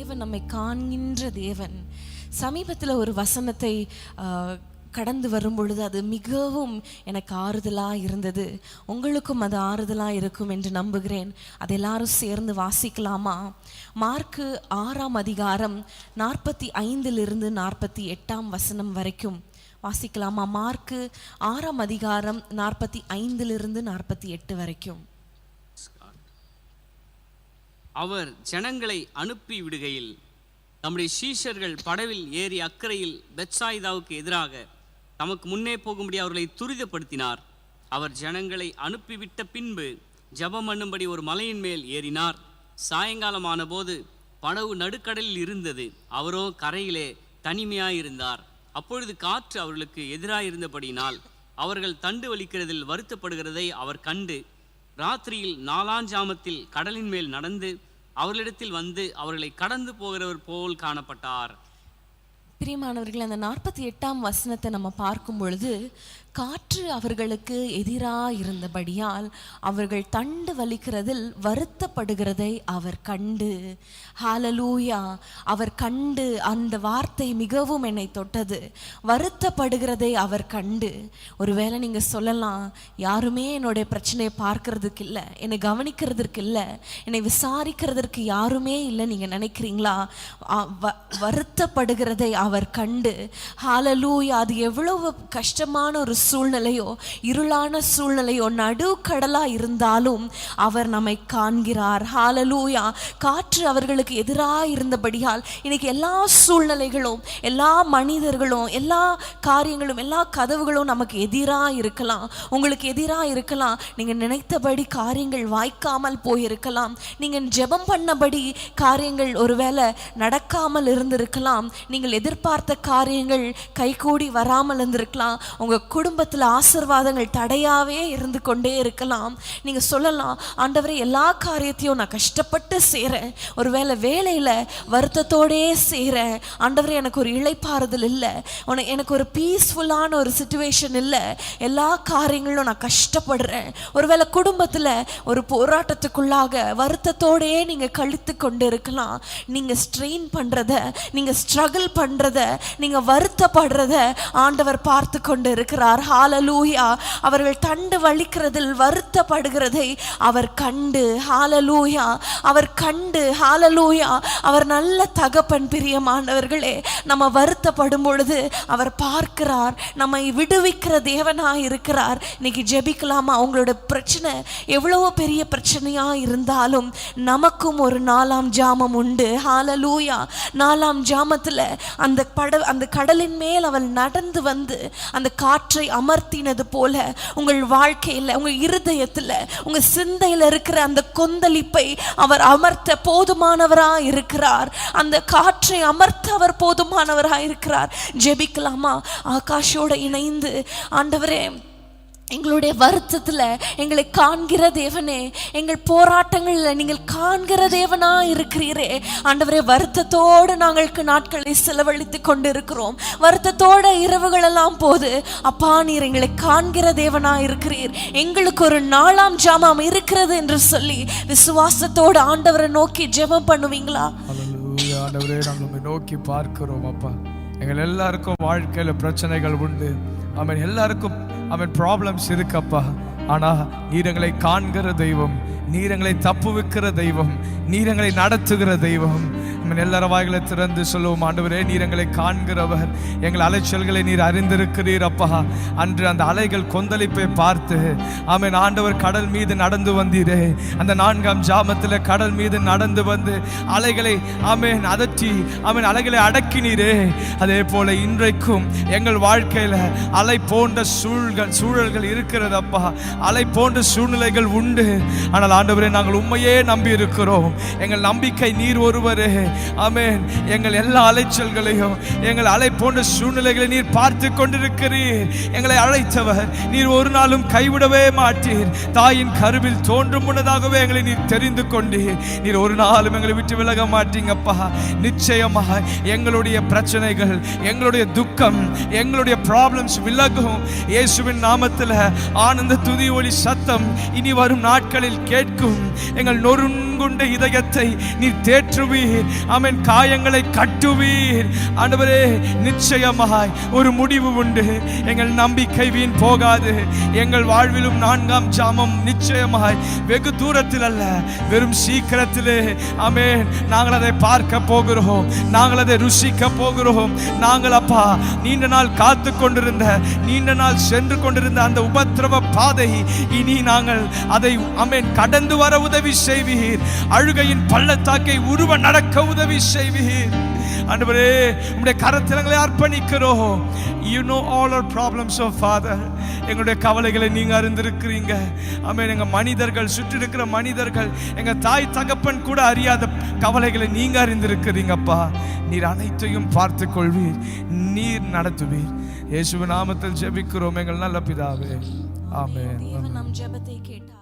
தேவன் நம்மை காண்கின்ற தேவன். சமீபத்தில் ஒரு வசனத்தை கடந்து வரும் பொழுது அது மிகவும் எனக்கு ஆறுதலாக இருந்தது. உங்களுக்கும் அது ஆறுதலாக இருக்கும் என்று நம்புகிறேன். அதை எல்லாரும் சேர்ந்து வாசிக்கலாமா? மார்க்கு ஆறாம் அதிகாரம் நாற்பத்தி ஐந்திலிருந்து நாற்பத்தி எட்டாம் வசனம் வரைக்கும். வாசிக்கலாமா? மார்க்கு ஆறாம் அதிகாரம் நாற்பத்தி ஐந்திலிருந்து நாற்பத்தி எட்டு வரைக்கும். அவர் ஜனங்களை அனுப்பி விடுகையில் தம்முடைய சீஷர்கள் படவில் ஏறி அக்கறையில் பெத்சாயிதாவுக்கு எதிராக தமக்கு முன்னே போகும்படி அவர்களை துரிதப்படுத்தினார். அவர் ஜனங்களை அனுப்பிவிட்ட பின்பு ஜெபம் பண்ணும்படி ஒரு மலையின் மேல் ஏறினார். சாயங்காலமான போது படவு நடுக்கடலில் இருந்தது. அவரோ கரையிலே தனிமையாயிருந்தார். அப்பொழுது காற்று அவர்களுக்கு எதிராயிருந்தபடியினால் அவர்கள் தண்டு வலிக்கிறதில் வருத்தப்படுகிறதை அவர் கண்டு ராத்திரியில் நாலாஞ்சாமத்தில் கடலின் மேல் நடந்து அவர்களிடத்தில் வந்து அவர்களை கடந்து போகிறவர் போல் காணப்பட்டார். பிரியமானவர்கள் அந்த நாற்பத்தி எட்டாம் வசனத்தை நம்ம பார்க்கும் பொழுது காற்று அவர்களுக்கு எதிராக இருந்தபடியால் அவர்கள் தண்டு வலிக்கிறதில் வருத்தப்படுகிறதை அவர் கண்டு ஹாலலூயா அவர் கண்டு அந்த வார்த்தை மிகவும் என்னை தொட்டது வருத்தப்படுகிறதை அவர் கண்டு. ஒருவேளை நீங்கள் சொல்லலாம் யாருமே என்னுடைய பிரச்சனையை பார்க்கறதுக்கு இல்லை என்னை கவனிக்கிறதுக்கு இல்லை என்னை விசாரிக்கிறதற்கு யாருமே இல்லை நீங்கள் நினைக்கிறீங்களா? வ- வருத்தப்படுகிறதை அவர் அவர் கண்டு ஹாலலூயா அது எவ்வளவு கஷ்டமான ஒரு சூழ்நிலையோ இருளான சூழ்நிலையோ நடுக்கடலா இருந்தாலும் அவர் நம்மை காண்கிறார். ஹாலலூயா காற்று அவர்களுக்கு எதிராக இருந்தபடியால் இன்னைக்கு எல்லா சூழ்நிலைகளும் எல்லா மனிதர்களும் எல்லா காரியங்களும் எல்லா கதவுகளும் நமக்கு எதிராக இருக்கலாம். உங்களுக்கு எதிராக இருக்கலாம். நீங்கள் நினைத்தபடி காரியங்கள் வாய்க்காமல் போயிருக்கலாம். நீங்கள் ஜெபம் பண்ணபடி காரியங்கள் ஒருவேளை நடக்காமல் இருந்திருக்கலாம். நீங்கள் எதிர்பார்த்த காரியங்கள் கைகூடி வராமல் இருந்திருக்கலாம். உங்கள் குடும்பத்தில் ஆசீர்வாதங்கள் தடையாகவே இருந்து கொண்டே இருக்கலாம். நீங்கள் சொல்லலாம் ஆண்டவரை எல்லா காரியத்தையும் நான் கஷ்டப்பட்டு செய்கிறேன் ஒருவேளை வேலையில் வருத்தத்தோடே செய்கிறேன் ஆண்டவரை எனக்கு ஒரு இழைப்பாறுதல் இல்லை. உனக்கு எனக்கு ஒரு பீஸ்ஃபுல்லான ஒரு சுச்சுவேஷன் இல்லை. எல்லா காரியங்களும் நான் கஷ்டப்படுறேன். ஒருவேளை குடும்பத்தில் ஒரு போராட்டத்துக்குள்ளாக வருத்தத்தோடே நீங்கள் கழித்து கொண்டு இருக்கலாம் நீங்கள் ஸ்ட்ரெயின் பண்ணுறத நீங்கள் ஸ்ட்ரகிள் போகிறத நீங்க வருத்தப்படுறத ஆண்டவர் பார்த்து கொண்டு இருக்கிறார் ஹாலலூயா அவர்கள் தண்டு வலிக்கிறதில் வருத்தப்படுகிறதை அவர் கண்டு. ஹாலலூயா அவர் கண்டு. ஹாலலூயா அவர் நல்ல தகப்பன் பிரியமானவர்களே நம்ம வருத்தப்படும் பொழுது அவர் பார்க்கிறார். நம்மை விடுவிக்கிற தேவனாக இருக்கிறார். இன்னைக்கு ஜெபிக்கலாமா? அவங்களோட பிரச்சனை எவ்வளோ பெரிய பிரச்சனையா இருந்தாலும் நமக்கும் ஒரு நாலாம் ஜாமம் உண்டு. ஹாலலூயா நாலாம் ஜாமத்துல அந்த அந்த பட அந்த கடலின் மேல் அவள் நடந்து வந்து அந்த காற்றை அமர்த்தினது போல உங்கள் வாழ்க்கையில் உங்கள் இருதயத்தில் உங்கள் சிந்தையில் இருக்கிற அந்த கொந்தளிப்பை அவர் அமர்த்த போதுமானவராக இருக்கிறார். அந்த காற்றை அமர்த்த அவர் போதுமானவராக இருக்கிறார். ஜெபிக்கலாமா? ஆகாஷோட இணைந்து ஆண்டவரே எங்களுடைய வருத்தத்தில் எங்களை காண்கிற தேவனே எங்கள் போராட்டங்களில் நீங்கள் காண்கிற தேவனா இருக்கிறீரே ஆண்டவரே வருத்தத்தோடு நாங்களுக்கு நாட்களை செலவழித்து கொண்டிருக்கிறோம். வருத்தத்தோட இரவுகளெல்லாம் போது அப்பா நீர் எங்களை காண்கிற தேவனா இருக்கிறீர் எங்களுக்கு ஒரு நாளாம் ஜாமாம் இருக்கிறது என்று சொல்லி விசுவாசத்தோடு ஆண்டவரை நோக்கி ஜெபம் பண்ணுவீங்களா? ஆண்டவரே நாங்கள் நோக்கி பார்க்கிறோம் அப்பா. எங்கள் எல்லாருக்கும் வாழ்க்கையில் பிரச்சனைகள் உண்டு. அவன் எல்லாருக்கும் அவன் ப்ராப்ளம்ஸ் இருக்கப்பா. ஆனால் நீரங்களை காண்கிற தெய்வம் நீரங்களை தப்புவிக்கிற தெய்வம் நீரங்களை நடத்துகிற தெய்வம் நம்ம எல்லார வாய்களை திறந்து சொல்லுவோம். ஆண்டவரே நீர் எங்களை காண்கிறவர். எங்கள் அலைச்சல்களை நீர் அறிந்திருக்கிறீர் அப்பா. அன்று அந்த அலைகள் கொந்தளிப்பை பார்த்து ஆமென் ஆண்டவர் கடல் மீது நடந்து வந்தீரே. அந்த நான்காம் ஜாமத்தில் கடல் மீது நடந்து வந்து அலைகளை ஆமென் அதற்றி ஆமென் அலைகளை அடக்கினீரே. அதே போல இன்றைக்கும் எங்கள் வாழ்க்கையில் அலை போன்ற சூழ்கள் சூழல்கள் இருக்கிறது அப்பா. அலை போன்ற சூழ்நிலைகள் உண்டு. ஆனால் ஆண்டவரே நாங்கள் உண்மையே நம்பி இருக்கிறோம் எங்கள் நம்பிக்கை நீர் ஒருவரே. அமேன் எங்கள் எல்லா அலைச்சல்களையும் எங்கள் அலை போன்ற சூழ்நிலைகளை நீர் பார்த்து கொண்டிருக்கிறீர். எங்களை அழைத்தவர் நீர் ஒரு நாளும் கைவிடவே மாட்டீர். தாயின் கருவில் தோன்றும் முன்னதாகவே எங்களை நீர் தெரிந்து கொண்டீர். நீர் ஒரு நாளும் எங்களை விட்டு விலக மாட்டீங்கப்பா. நிச்சயமாக எங்களுடைய பிரச்சனைகள் எங்களுடைய துக்கம் எங்களுடைய ப்ராப்ளம்ஸ் விலகும். இயேசுவின் நாமத்தில் ஆனந்த துதி ஒளி சத்தம் இனி வரும் நாட்களில் கேட்கும். எங்கள் நொறு கொண்ட இதயத்தை நீ தேற்றுவீர். அவன் காயங்களை கட்டுவீர். ஆண்டவரே நிச்சயமாய் ஒரு முடிவு உண்டு. எங்கள் நம்பிக்கை வீண் போகாது. எங்கள் வாழ்விலும் நான்காம் ஜாமம் நிச்சயமாய் வெகு தூரத்தில் அல்ல வெறும் சீக்கிரத்திலே. அமேன் நாங்கள் அதை பார்க்க போகிறோம். நாங்கள் அதை ருசிக்க போகிறோம். நாங்கள் அப்பா நீண்ட நாள் காத்து கொண்டிருந்த நீண்ட நாள் சென்று கொண்டிருந்த அந்த உபத்திரவ பாதை இனி நாங்கள் அதை அமேன் கடந்து வர உதவி செய்வீர். அழுகையின் பள்ளத்தாக்கை உருவ நடக்க உதவி செய்வீர். ஆண்டவரே உம்முடைய கரத்தில் எங்களை அர்ப்பணிக்கிறோம். You know all our problems of father எங்களுடைய கவலைகளை நீங்க அறிந்திருக்கிறீங்க. ஆமென். எங்க மனிதர்கள் சுற்றி இருக்கிற மனிதர்கள் எங்க தாய் தகப்பன் கூட அறியாத கவலைகளை நீங்க அறிந்திருக்கிறீங்கப்பா நீர் அனைத்தையும் பார்த்து கொள்வீர். நீர் நடத்துவீர். இயேசுவின் நாமத்தில் ஜெபிக்கிறோம் எங்கள் நல்ல பிதாவே. தேவன் நம் ஜெபத்தை கேட்டார்.